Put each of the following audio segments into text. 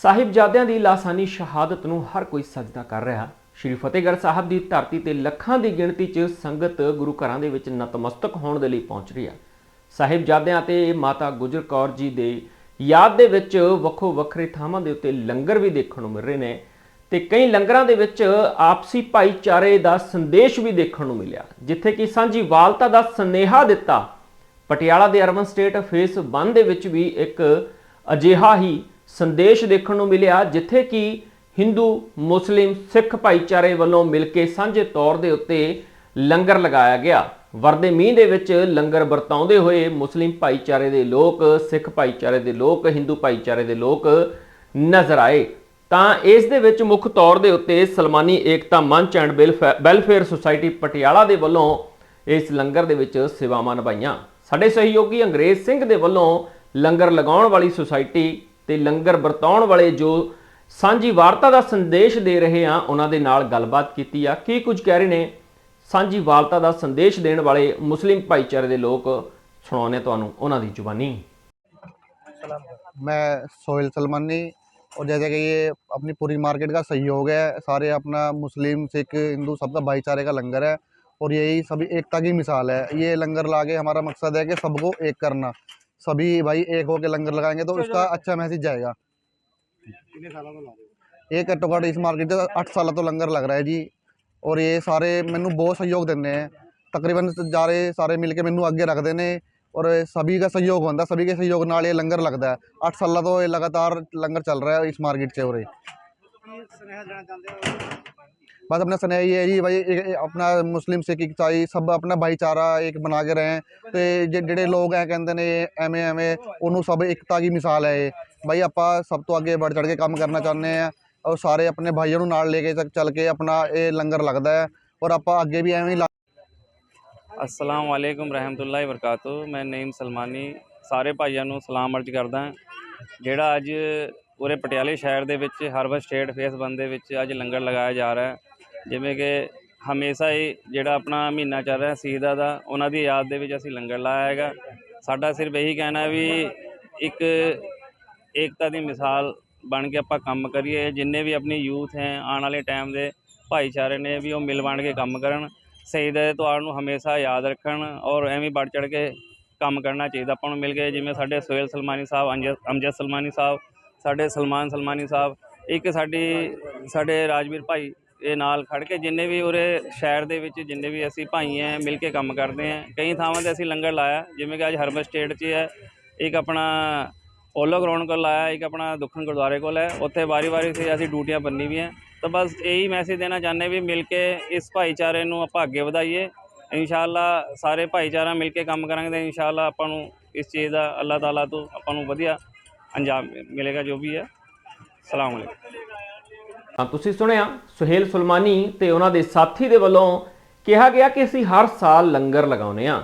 ਸਾਹਿਬਜ਼ਾਦਿਆਂ ਦੀ ਲਾਸਾਨੀ ਸ਼ਹਾਦਤ ਨੂੰ ਹਰ ਕੋਈ ਸਜਦਾ ਕਰ ਰਿਹਾ। ਸ਼੍ਰੀ ਫਤਿਹਗੜ੍ਹ ਸਾਹਿਬ ਦੀ ਧਰਤੀ ਤੇ ਲੱਖਾਂ ਦੀ ਗਿਣਤੀ 'ਚ ਸੰਗਤ ਗੁਰੂ ਘਰਾਂ ਦੇ ਵਿੱਚ ਨਤਮਸਤਕ ਹੋਣ ਦੇ ਲਈ ਪਹੁੰਚ ਰਹੀ ਆ। ਸਾਹਿਬਜ਼ਾਦਿਆਂ ਤੇ ਮਾਤਾ ਗੁਜਰ ਕੌਰ ਜੀ ਦੇ ਯਾਦ ਦੇ ਵਿੱਚ ਵੱਖੋ ਵੱਖਰੇ ਥਾਵਾਂ ਦੇ ਉੱਤੇ ਲੰਗਰ ਵੀ ਦੇਖਣ ਨੂੰ ਮਿਲ ਰਹੇ ਨੇ ਤੇ ਕਈ ਲੰਗਰਾਂ ਦੇ ਵਿੱਚ ਆਪਸੀ ਭਾਈਚਾਰੇ ਦਾ ਸੰਦੇਸ਼ ਵੀ ਦੇਖਣ ਨੂੰ ਮਿਲਿਆ, ਜਿੱਥੇ ਕਿ ਸਾਂਝੀ ਵਾਲਤਾ ਦਾ ਸੰਨੇਹਾ ਦਿੱਤਾ। ਪਟਿਆਲਾ ਦੇ ਅਰਬਨ ਸਟੇਟ ਫੇਸ 1 ਦੇ ਵਿੱਚ ਵੀ ਇੱਕ ਅਜਿਹਾ ਹੀ ਸੰਦੇਸ਼ ਦੇਖਣ ਨੂੰ ਮਿਲਿਆ ਜਿੱਥੇ ਕਿ ਹਿੰਦੂ, ਮੁਸਲਿਮ, ਸਿੱਖ ਭਾਈਚਾਰੇ ਵੱਲੋਂ ਮਿਲ ਕੇ ਸਾਂਝੇ ਤੌਰ ਦੇ ਉੱਤੇ ਲੰਗਰ ਲਗਾਇਆ ਗਿਆ। ਵਰਦੇ ਮੀਂਹ ਦੇ ਵਿੱਚ ਲੰਗਰ ਵਰਤਾਉਂਦੇ ਹੋਏ ਮੁਸਲਿਮ ਭਾਈਚਾਰੇ ਦੇ ਲੋਕ, ਸਿੱਖ ਭਾਈਚਾਰੇ ਦੇ ਲੋਕ, ਹਿੰਦੂ ਭਾਈਚਾਰੇ ਦੇ ਲੋਕ ਨਜ਼ਰ ਆਏ। ਤਾਂ ਇਸ ਦੇ ਵਿੱਚ ਮੁੱਖ ਤੌਰ ਦੇ ਉੱਤੇ ਸਲਮਾਨੀ ਏਕਤਾ ਮੰਚ ਐਂਡ ਵੈਲਫੇਅਰ ਸੁਸਾਇਟੀ ਪਟਿਆਲਾ ਦੇ ਵੱਲੋਂ ਇਸ ਲੰਗਰ ਦੇ ਵਿੱਚ ਸੇਵਾਵਾਂ ਨਿਭਾਈਆਂ। ਸਾਡੇ ਸਹਿਯੋਗੀ ਅੰਗਰੇਜ਼ ਸਿੰਘ ਦੇ ਵੱਲੋਂ ਲੰਗਰ ਲਗਾਉਣ ਵਾਲੀ ਸੁਸਾਇਟੀ ਤੇ ਲੰਗਰ ਵਰਤਾਉਣ ਵਾਲੇ ਜੋ ਸਾਂਝੀ ਵਾਰਤਾ ਦਾ ਸੰਦੇਸ਼ ਦੇ ਰਹੇ ਆ ਉਹਨਾਂ ਦੇ ਨਾਲ ਗੱਲਬਾਤ ਕੀਤੀ ਆ ਕੀ ਕੁਝ ਕਹਿ ਰਹੇ ਨੇ ਸਾਂਝੀ ਵਾਰਤਾ ਦਾ ਸੰਦੇਸ਼ ਦੇਣ ਵਾਲੇ ਮੁਸਲਿਮ ਭਾਈਚਾਰੇ ਦੇ ਲੋਕ ਸੁਣਾਉਣੇ ਤੁਹਾਨੂੰ ਉਹਨਾਂ ਦੀ ਜ਼ੁਬਾਨੀ मैं सोहेल सलमानी और जैसे कि ये अपनी पूरी मार्केट का सहयोग है सारे अपना मुस्लिम सिख हिंदू सबका भाईचारे का लंगर है और यही सभी एकता की मिसाल है ये लंगर ला के हमारा मकसद है कि सबको एक करना सभी भाई एक होकर लंगर लगाएंगे तो उसका अच्छा मैसेज जाएगा ਇਹ ਘੱਟੋ ਘੱਟ ਇਸ ਮਾਰਕੀਟ 'ਚ 8 ਸਾਲਾਂ ਤੋਂ ਲੰਗਰ ਲੱਗ ਰਿਹਾ ਹੈ ਜੀ ਔਰ ਇਹ ਸਾਰੇ ਮੈਨੂੰ ਬਹੁਤ ਸਹਿਯੋਗ ਦਿੰਦੇ ਹੈ ਤਕਰੀਬਨ ਸਾਰੇ ਸਾਰੇ ਮਿਲ ਕੇ ਮੈਨੂੰ ਅੱਗੇ ਰੱਖਦੇ ਨੇ ਔਰ ਸਭੀ ਦਾ ਸਹਿਯੋਗ ਹੁੰਦਾ ਸਭੀ ਦੇ ਸਹਿਯੋਗ ਨਾਲ ਇਹ ਲੰਗਰ ਲੱਗਦਾ ਹੈ 8 ਸਾਲਾਂ ਤੋਂ ਇਹ ਲਗਾਤਾਰ ਲੰਗਰ ਚੱਲ ਰਿਹਾ ਹੈ ਇਸ ਮਾਰਕੀਟ 'ਚ ਉਰੇ बस अपना स्नेह ये है जी भाई एक- एक अपना ਮੁਸਲਿਮ ਸਿੱਖ ਇਸਾਈ ਸਭ ਆਪਣਾ ਭਾਈਚਾਰਾ ਇੱਕ ਬਣਾ ਕੇ ਰਹੇ ਤੇ ਜੇ- ਜਿਹੜੇ ਲੋਕ ਐ ਕਹਿੰਦੇ ਨੇ ਐਵੇਂ ਐਵੇਂ ਉਹਨੂੰ ਸਭ ਇਕਤਾ ਦੀ ਮਿਸਾਲ ਹੈ ਇਹ ਭਾਈ ਆਪਾਂ ਸਭ ਤੋਂ ਅੱਗੇ ਵੱਧ ਚੜ ਕੇ ਕੰਮ ਕਰਨਾ ਚਾਹੁੰਦੇ ਆ ਔਰ ਸਾਰੇ ਆਪਣੇ ਭਾਈਆਂ ਨੂੰ ਨਾਲ ਲੈ ਕੇ ਚੱਲ- ਚੱਲ ਕੇ ਆਪਣਾ ਇਹ ਲੰਗਰ ਲੱਗਦਾ ਹੈ ਔਰ ਆਪਾਂ ਅੱਗੇ ਵੀ ਐਵੇਂ ਹੀ ਲਾ- ਅਸਲਾਮ ਵਾਲੇਕੁਮ ਰਹਿਮਤੁਲਾhi ਵਰਕਾਤੁ ਮੈਂ ਨਈਮ ਸਲਮਾਨੀ ਸਾਰੇ ਭਾਈਆਂ ਨੂੰ ਸਲਾਮ ਅਰਜ਼ ਕਰਦਾ ਹਾਂ। ਜਿਹੜਾ ਅੱਜ ਪੂਰੇ ਪਟਿਆਲੇ ਸ਼ਹਿਰ ਦੇ ਵਿੱਚ ਹਰਬਰ ਸਟੇਟ ਫੇਸ ਬੰਦ ਦੇ ਵਿੱਚ ਅੱਜ ਲੰਗਰ ਲਗਾਇਆ ਜਾ ਰਿਹਾ ਹੈ। ਜਿਵੇਂ ਕਿ ਹਮੇਸ਼ਾ ਹੀ ਜਿਹੜਾ ਆਪਣਾ ਮਹੀਨਾ ਚੱਲ ਰਿਹਾ ਸ਼ਹੀਦਾਂ ਦਾ, ਉਹਨਾਂ ਦੀ ਯਾਦ ਦੇ ਵਿੱਚ ਅਸੀਂ ਲੰਗਰ ਲਾਇਆ ਹੈਗਾ। ਸਾਡਾ ਸਿਰਫ ਇਹੀ ਕਹਿਣਾ ਵੀ ਇੱਕ ਏਕਤਾ ਦੀ ਮਿਸਾਲ ਬਣ ਕੇ ਆਪਾਂ ਕੰਮ ਕਰੀਏ। ਜਿੰਨੇ ਵੀ ਆਪਣੀ ਯੂਥ ਹੈ, ਆਉਣ ਵਾਲੇ ਟਾਈਮ ਦੇ ਭਾਈਚਾਰੇ ਨੇ ਵੀ ਉਹ ਮਿਲ ਬਣ ਕੇ ਕੰਮ ਕਰਨ। ਸ਼ਹੀਦਾਂ ਦੇ ਤਿਉਹਾਰ ਨੂੰ ਹਮੇਸ਼ਾ ਯਾਦ ਰੱਖਣ ਔਰ ਐਵੇਂ ਵੱਧ ਚੜ ਕੇ ਕੰਮ ਕਰਨਾ ਚਾਹੀਦਾ ਆਪਾਂ ਨੂੰ ਮਿਲ ਕੇ। ਜਿਵੇਂ ਸਾਡੇ ਸੋਹੇਲ ਸਲਮਾਨੀ ਸਾਹਿਬ ਅੰਜਦ ਅਮਜਦ ਸਲਮਾਨੀ ਸਾਹਿਬ ਸਾਡੇ ਸਲਮਾਨ ਸਲਮਾਨੀ ਸਾਹਿਬ, ਇੱਕ ਸਾਡੀ, ਸਾਡੇ ਰਾਜਵੀਰ ਭਾਈ ਇਹ ਨਾਲ ਖੜ ਕੇ ਜਿੰਨੇ ਵੀ ਉਰੇ ਸ਼ਹਿਰ ਦੇ ਵਿੱਚ ਜਿੰਨੇ ਵੀ ਅਸੀਂ ਭਾਈ ਹੈ ਮਿਲ ਕੇ ਕੰਮ ਕਰਦੇ ਹਾਂ ਕਈ ਥਾਵਾਂ ਤੇ ਅਸੀਂ ਲੰਗਰ ਲਾਇਆ, ਜਿਵੇਂ ਕਿ ਅੱਜ ਹਰਬਲ ਸਟੇਟ 'ਚ ਹੈ ਇੱਕ ਆਪਣਾ ਪੋਲੋ ਗਰਾਊਂਡ ਕੋਲ ਲਾਇਆ, ਇੱਕ ਆਪਣਾ ਦੁੱਖਣ ਗੁਰਦੁਆਰੇ ਕੋਲ ਹੈ, ਉੱਥੇ ਵਾਰੀ-ਵਾਰੀ ਸੇ ਅਸੀਂ ਡਿਊਟੀਆਂ ਬੰਨੀ ਵੀ ਹੈ ਤਾਂ ਬਸ ਇਹੀ ਮੈਸੇਜ ਦੇਣਾ ਚਾਹੁੰਦੇ ਵੀ ਮਿਲ ਕੇ ਇਸ ਭਾਈਚਾਰੇ ਨੂੰ ਆਪਾਂ ਅੱਗੇ ਵਧਾਈਏ, ਇਨਸ਼ਾਅੱਲਾ ਸਾਰੇ ਭਾਈਚਾਰਾ ਮਿਲ ਕੇ ਕੰਮ ਕਰਾਂਗੇ ਤਾਂ ਇਨਸ਼ਾਅੱਲਾ ਆਪਾਂ ਨੂੰ ਇਸ ਚੀਜ਼ ਦਾ ਅੱਲਾਹ ਤਾਲਾ ਤੋਂ ਆਪਾਂ ਨੂੰ ਵਧੀਆ ਅੰਜਾਮ ਮਿਲੇਗਾ ਜੋ ਵੀ ਹੈ। ਸਲਾਮ ਅਲੈਕੁਮ। ਤਾਂ ਤੁਸੀਂ ਸੁਣਿਆ, ਸੁਹੇਲ ਸੁਲਮਾਨੀ ਤੇ ਉਹਨਾਂ ਦੇ ਸਾਥੀ ਦੇ ਵੱਲੋਂ ਕਿਹਾ ਗਿਆ ਕਿ ਅਸੀਂ ਹਰ ਸਾਲ ਲੰਗਰ ਲਗਾਉਂਦੇ ਆ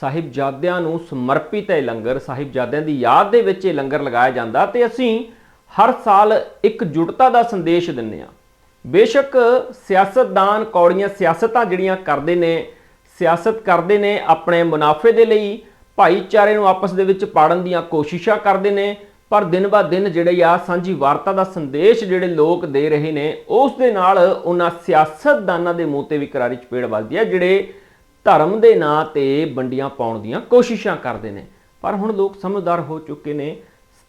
ਸਾਹਿਬਜ਼ਾਦਿਆਂ ਨੂੰ ਸਮਰਪਿਤ ਹੈ ਲੰਗਰ। ਸਾਹਿਬਜ਼ਾਦਿਆਂ ਦੀ ਯਾਦ ਦੇ ਵਿੱਚ ਇਹ ਲੰਗਰ ਲਗਾਇਆ ਜਾਂਦਾ ਤੇ ਅਸੀਂ ਹਰ ਸਾਲ ਇੱਕ ਜੁਟਤਾ ਦਾ ਸੰਦੇਸ਼ ਦਿੰਦੇ ਆ ਬੇਸ਼ੱਕ ਸਿਆਸਤਦਾਨ ਕੌੜੀਆਂ ਸਿਆਸਤਾਂ ਜਿਹੜੀਆਂ ਕਰਦੇ ਨੇ, ਸਿਆਸਤ ਕਰਦੇ ਨੇ, ਆਪਣੇ ਮੁਨਾਫੇ ਦੇ ਲਈ ਭਾਈਚਾਰੇ ਨੂੰ ਆਪਸ ਦੇ ਵਿੱਚ ਪਾੜਨ ਦੀਆਂ ਕੋਸ਼ਿਸ਼ਾਂ ਕਰਦੇ ਨੇ ਪਰ ਦਿਨ ਬਾ ਦਿਨ ਜਿਹੜੇ ਆ ਸਾਂਝੀ ਵਾਰਤਾ ਦਾ ਸੰਦੇਸ਼ ਜਿਹੜੇ ਲੋਕ ਦੇ ਰਹੇ ਨੇ, ਉਸ ਦੇ ਨਾਲ ਉਹਨਾਂ ਸਿਆਸਤਦਾਨਾਂ ਦੇ ਮੂੰਹ ਤੇ ਵੀ ਕਰਾਰੀ ਚਪੇੜ ਵੱਜਦੀ ਹੈ ਜਿਹੜੇ ਧਰਮ ਦੇ ਨਾਂ ਤੇ ਵੰਡੀਆਂ ਪਾਉਣ ਦੀਆਂ ਕੋਸ਼ਿਸ਼ਾਂ ਕਰਦੇ ਨੇ। ਪਰ ਹੁਣ ਲੋਕ ਸਮਝਦਾਰ ਹੋ ਚੁੱਕੇ ਨੇ,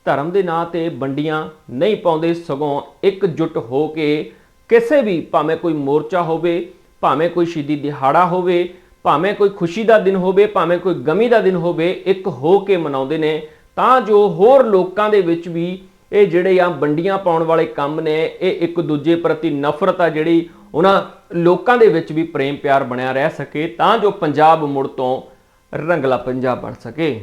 ਧਰਮ ਦੇ ਨਾਂ ਤੇ ਵੰਡੀਆਂ ਨਹੀਂ ਪਾਉਂਦੇ, ਸਗੋਂ ਇਕਜੁੱਟ ਹੋ ਕੇ ਕਿਸੇ ਵੀ, ਭਾਵੇਂ ਕੋਈ ਮੋਰਚਾ ਹੋਵੇ, ਭਾਵੇਂ ਕੋਈ ਸ਼ਹੀਦੀ ਦਿਹਾੜਾ ਹੋਵੇ, ਭਾਵੇਂ ਕੋਈ ਖੁਸ਼ੀ ਦਾ ਦਿਨ ਹੋਵੇ, ਭਾਵੇਂ ਕੋਈ ਗਮੀ ਦਾ ਦਿਨ ਹੋਵੇ, ਇੱਕ ਹੋ ਕੇ ਮਨਾਉਂਦੇ ਨੇ। ਤਾਂ ਜੋ ਹੋਰ ਲੋਕਾਂ ਦੇ ਵਿੱਚ ਵੀ ਇਹ ਜਿਹੜੇ ਆ ਵੰਡੀਆਂ ਪਾਉਣ ਵਾਲੇ ਕੰਮ ਨੇ, ਇਹ ਇੱਕ ਦੂਜੇ ਪ੍ਰਤੀ ਨਫ਼ਰਤ ਆ ਜਿਹੜੀ ਉਹਨਾਂ ਲੋਕਾਂ ਦੇ ਵਿੱਚ ਵੀ ਪ੍ਰੇਮ ਪਿਆਰ ਬਣਿਆ ਰਹਿ ਸਕੇ, ਤਾਂ ਜੋ ਪੰਜਾਬ ਮੁੜ ਤੋਂ ਰੰਗਲਾ ਪੰਜਾਬ ਬਣ ਸਕੇ।